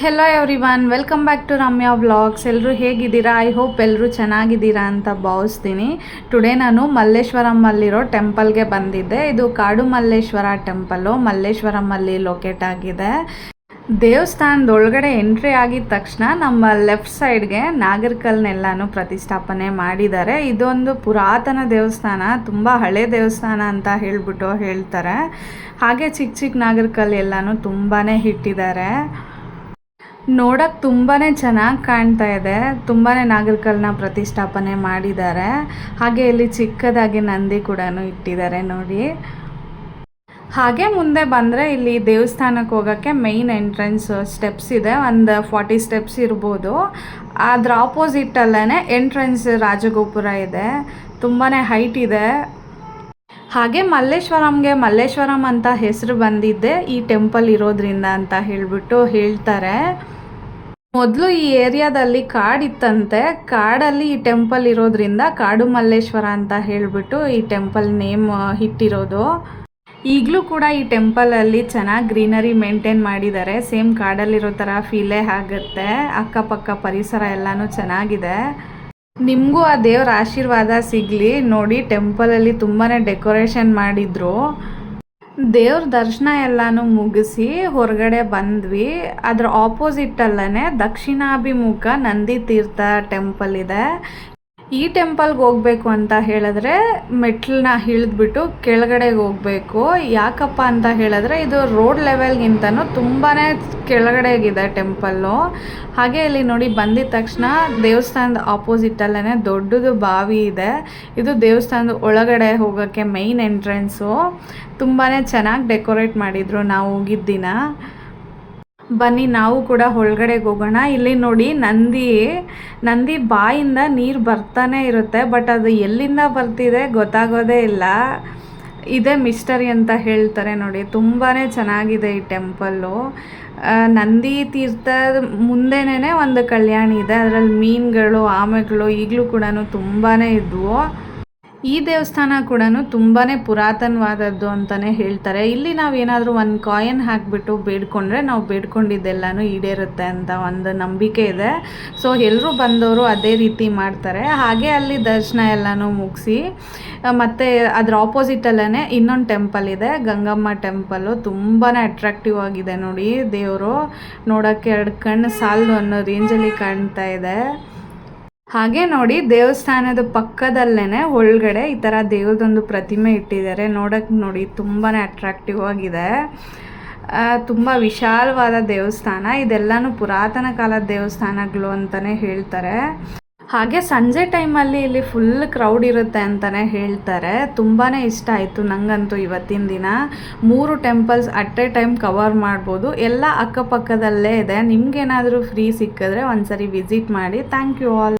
Hello everyone welcome back to Ramya vlogs ಎಲ್ಲರೂ ಹೇಗಿದ್ದೀರಾ? I hope ಎಲ್ಲರೂ ಚೆನ್ನಾಗಿದ್ದೀರಾ ಅಂತ ಭಾವಿಸ್ತೀನಿ. ಟುಡೇ ನಾನು ಮಲ್ಲೇಶ್ವರಮ್ಮಲ್ಲಿರೋ ಟೆಂಪಲ್ಗೆ ಬಂದಿದ್ದೆ. ಇದು ಕಾಡು ಮಲ್ಲೇಶ್ವರ ಟೆಂಪಲು ಮಲ್ಲೇಶ್ವರಮ್ಮಲ್ಲಿ ಲೊಕೇಟ್ ಆಗಿದೆ. ದೇವಸ್ಥಾನದ ಒಳಗಡೆ ಎಂಟ್ರಿ ಆಗಿದ ತಕ್ಷಣ ನಮ್ಮ ಲೆಫ್ಟ್ ಸೈಡ್ಗೆ ನಾಗರ್ಕಲ್ನೆಲ್ಲಾನು ಪ್ರತಿಷ್ಠಾಪನೆ ಮಾಡಿದ್ದಾರೆ. ಇದೊಂದು ಪುರಾತನ ದೇವಸ್ಥಾನ, ತುಂಬ ಹಳೆ ದೇವಸ್ಥಾನ ಅಂತ ಹೇಳ್ಬಿಟ್ಟು ಹೇಳ್ತಾರೆ. ಹಾಗೆ ಚಿಕ್ಕ ಚಿಕ್ಕ ನಾಗರ್ಕಲ್ ಎಲ್ಲಾನು ತುಂಬಾ ಇಟ್ಟಿದ್ದಾರೆ ನೋಡಕ್ಕೆ ತುಂಬಾ ಚೆನ್ನಾಗಿ ಕಾಣ್ತಾ ಇದೆ. ತುಂಬಾ ನಾಗರಿಕಲ್ನ ಪ್ರತಿಷ್ಠಾಪನೆ ಮಾಡಿದ್ದಾರೆ. ಹಾಗೆ ಇಲ್ಲಿ ಚಿಕ್ಕದಾಗಿ ನಂದಿ ಕೂಡ ಇಟ್ಟಿದ್ದಾರೆ ನೋಡಿ. ಹಾಗೆ ಮುಂದೆ ಬಂದರೆ ಇಲ್ಲಿ ದೇವಸ್ಥಾನಕ್ಕೆ ಹೋಗೋಕ್ಕೆ ಮೈನ್ ಎಂಟ್ರೆನ್ಸ್ ಸ್ಟೆಪ್ಸ್ ಇದೆ. ಒಂದು ಫಾರ್ಟಿ ಸ್ಟೆಪ್ಸ್ ಇರ್ಬೋದು. ಅದರ ಆಪೋಸಿಟಲ್ಲೇ ಎಂಟ್ರೆನ್ಸ್ ರಾಜಗೋಪುರ ಇದೆ. ತುಂಬಾ ಹೈಟ್ ಇದೆ. ಹಾಗೆ ಮಲ್ಲೇಶ್ವರಂಗೆ ಮಲ್ಲೇಶ್ವರಂ ಅಂತ ಹೆಸರು ಬಂದಿದ್ದೆ ಈ ಟೆಂಪಲ್ ಇರೋದ್ರಿಂದ ಅಂತ ಹೇಳಿಬಿಟ್ಟು ಹೇಳ್ತಾರೆ. ಮೊದಲು ಈ ಏರಿಯಾದಲ್ಲಿ ಕಾಡಿತ್ತಂತೆ. ಕಾಡಲ್ಲಿ ಈ ಟೆಂಪಲ್ ಇರೋದ್ರಿಂದ ಕಾಡು ಮಲ್ಲೇಶ್ವರ ಅಂತ ಹೇಳಿಬಿಟ್ಟು ಈ ಟೆಂಪಲ್ ನೇಮ್ ಇಟ್ಟಿರೋದು. ಈಗಲೂ ಕೂಡ ಈ ಟೆಂಪಲಲ್ಲಿ ಚೆನ್ನಾಗಿ ಗ್ರೀನರಿ ಮೇಂಟೈನ್ ಮಾಡಿದ್ದಾರೆ. ಸೇಮ್ ಕಾಡಲ್ಲಿರೋ ಥರ ಫೀಲೇ ಆಗುತ್ತೆ. ಅಕ್ಕಪಕ್ಕ ಪರಿಸರ ಎಲ್ಲನೂ ಚೆನ್ನಾಗಿದೆ. ನಿಮಗೂ ಆ ದೇವ್ರ ಆಶೀರ್ವಾದ ಸಿಗಲಿ. ನೋಡಿ ಟೆಂಪಲಲ್ಲಿ ತುಂಬಾ ಡೆಕೋರೇಷನ್ ಮಾಡಿದ್ರು. ದೇವ್ರ ದರ್ಶನ ಎಲ್ಲಾನು ಮುಗಿಸಿ ಹೊರಗಡೆ ಬಂದ್ವಿ. ಅದ್ರ ಆಪೋಸಿಟಲ್ಲೇ ದಕ್ಷಿಣಾಭಿಮುಖ ನಂದಿ ತೀರ್ಥ ಟೆಂಪಲ್ ಇದೆ. ಈ ಟೆಂಪಲ್ಗೆ ಹೋಗಬೇಕು ಅಂತ ಹೇಳಿದ್ರೆ ಮೆಟ್ಲನ್ನ ಇಳಿದ್ಬಿಟ್ಟು ಕೆಳಗಡೆಗೆ ಹೋಗಬೇಕು. ಯಾಕಪ್ಪ ಅಂತ ಹೇಳಿದ್ರೆ ಇದು ರೋಡ್ ಲೆವೆಲ್ಗಿಂತನೂ ತುಂಬಾ ಕೆಳಗಡೆಗಿದೆ ಟೆಂಪಲ್ಲು. ಹಾಗೆ ಇಲ್ಲಿ ನೋಡಿ ಬಂದಿದ ತಕ್ಷಣ ದೇವಸ್ಥಾನದ ಆಪೋಸಿಟಲ್ಲೇ ದೊಡ್ಡದು ಬಾವಿ ಇದೆ. ಇದು ದೇವಸ್ಥಾನದ ಒಳಗಡೆ ಹೋಗೋಕ್ಕೆ ಮೈನ್ ಎಂಟ್ರೆನ್ಸು ತುಂಬಾ ಚೆನ್ನಾಗಿ ಡೆಕೋರೇಟ್ ಮಾಡಿದರು ನಾವು ಹೋಗಿದ್ದ ದಿನ ಬನ್ನಿ, ನಾವು ಕೂಡ ಒಳಗಡೆಗೆ ಹೋಗೋಣ. ಇಲ್ಲಿ ನೋಡಿ ನಂದಿ ನಂದಿ ಬಾಯಿಂದ ನೀರು ಬರ್ತಾನೆ ಇರುತ್ತೆ, ಬಟ್ ಅದು ಎಲ್ಲಿಂದ ಬರ್ತಿದೆ ಗೊತ್ತಾಗೋದೇ ಇಲ್ಲ. ಇದೇ ಮಿಸ್ಟರಿ ಅಂತ ಹೇಳ್ತಾರೆ ನೋಡಿ ತುಂಬಾ ಚೆನ್ನಾಗಿದೆ ಈ ಟೆಂಪಲ್ಲು. ನಂದಿ ತೀರ್ಥದ ಮುಂದೆನೇ ಒಂದು ಕಲ್ಯಾಣಿ ಇದೆ, ಅದರಲ್ಲಿ ಮೀನುಗಳು, ಆಮೆಗಳು ಈಗಲೂ ಕೂಡ ತುಂಬಾ ಇದ್ವು. ಈ ದೇವಸ್ಥಾನ ಕೂಡ ತುಂಬಾ ಪುರಾತನವಾದದ್ದು ಅಂತಲೇ ಹೇಳ್ತಾರೆ. ಇಲ್ಲಿ ನಾವು ಏನಾದರೂ ಒಂದು ಕಾಯನ್ ಹಾಕಿಬಿಟ್ಟು ಬೇಡ್ಕೊಂಡ್ರೆ ನಾವು ಬೇಡ್ಕೊಂಡಿದ್ದೆಲ್ಲನೂ ಈಡೇರುತ್ತೆ ಅಂತ ಒಂದು ನಂಬಿಕೆ ಇದೆ. ಸೊ ಎಲ್ಲರೂ ಬಂದವರು ಅದೇ ರೀತಿ ಮಾಡ್ತಾರೆ. ಹಾಗೆ ಅಲ್ಲಿ ದರ್ಶನ ಎಲ್ಲನೂ ಮುಗಿಸಿ ಮತ್ತು ಅದರ ಆಪೋಸಿಟಲ್ಲೇ ಇನ್ನೊಂದು ಟೆಂಪಲ್ ಇದೆ. ಗಂಗಮ್ಮ ಟೆಂಪಲ್ಲು ತುಂಬಾ ಅಟ್ರಾಕ್ಟಿವ್ ಆಗಿದೆ ನೋಡಿ ದೇವರು. ನೋಡೋಕ್ಕೆ ಎರಡು ಕಣ್ಣು ಸಾಲದು ಅನ್ನೋ ರೇಂಜಲ್ಲಿ ಕಾಣ್ತಾ ಇದೆ. ಹಾಗೆ ನೋಡಿ ದೇವಸ್ಥಾನದ ಪಕ್ಕದಲ್ಲೇನೆ ಒಳಗಡೆ ಈ ಥರ ದೇವ್ರದೊಂದು ಪ್ರತಿಮೆ ಇಟ್ಟಿದ್ದಾರೆ. ನೋಡಕ್ಕೆ ನೋಡಿ ತುಂಬಾ ಅಟ್ರಾಕ್ಟಿವ್ ಆಗಿದೆ. ತುಂಬ ವಿಶಾಲವಾದ ದೇವಸ್ಥಾನ. ಇದೆಲ್ಲನೂ ಪುರಾತನ ಕಾಲದ ದೇವಸ್ಥಾನಗಳು ಅಂತಲೇ ಹೇಳ್ತಾರೆ. ಹಾಗೆ ಸಂಜೆ ಟೈಮಲ್ಲಿ ಇಲ್ಲಿ ಫುಲ್ ಕ್ರೌಡ್ ಇರುತ್ತೆ ಅಂತಲೇ ಹೇಳ್ತಾರೆ. ತುಂಬಾ ಇಷ್ಟ ಆಯಿತು ನನಗಂತೂ ಇವತ್ತಿನ ದಿನ. ಮೂರು temples at a time cover ಮಾಡ್ಬೋದು. ಎಲ್ಲ ಅಕ್ಕಪಕ್ಕದಲ್ಲೇ ಇದೆ. ನಿಮ್ಗೇನಾದರೂ ಫ್ರೀ ಸಿಕ್ಕಿದ್ರೆ ಒಂದ್ಸರಿ ವಿಸಿಟ್ ಮಾಡಿ. Thank you all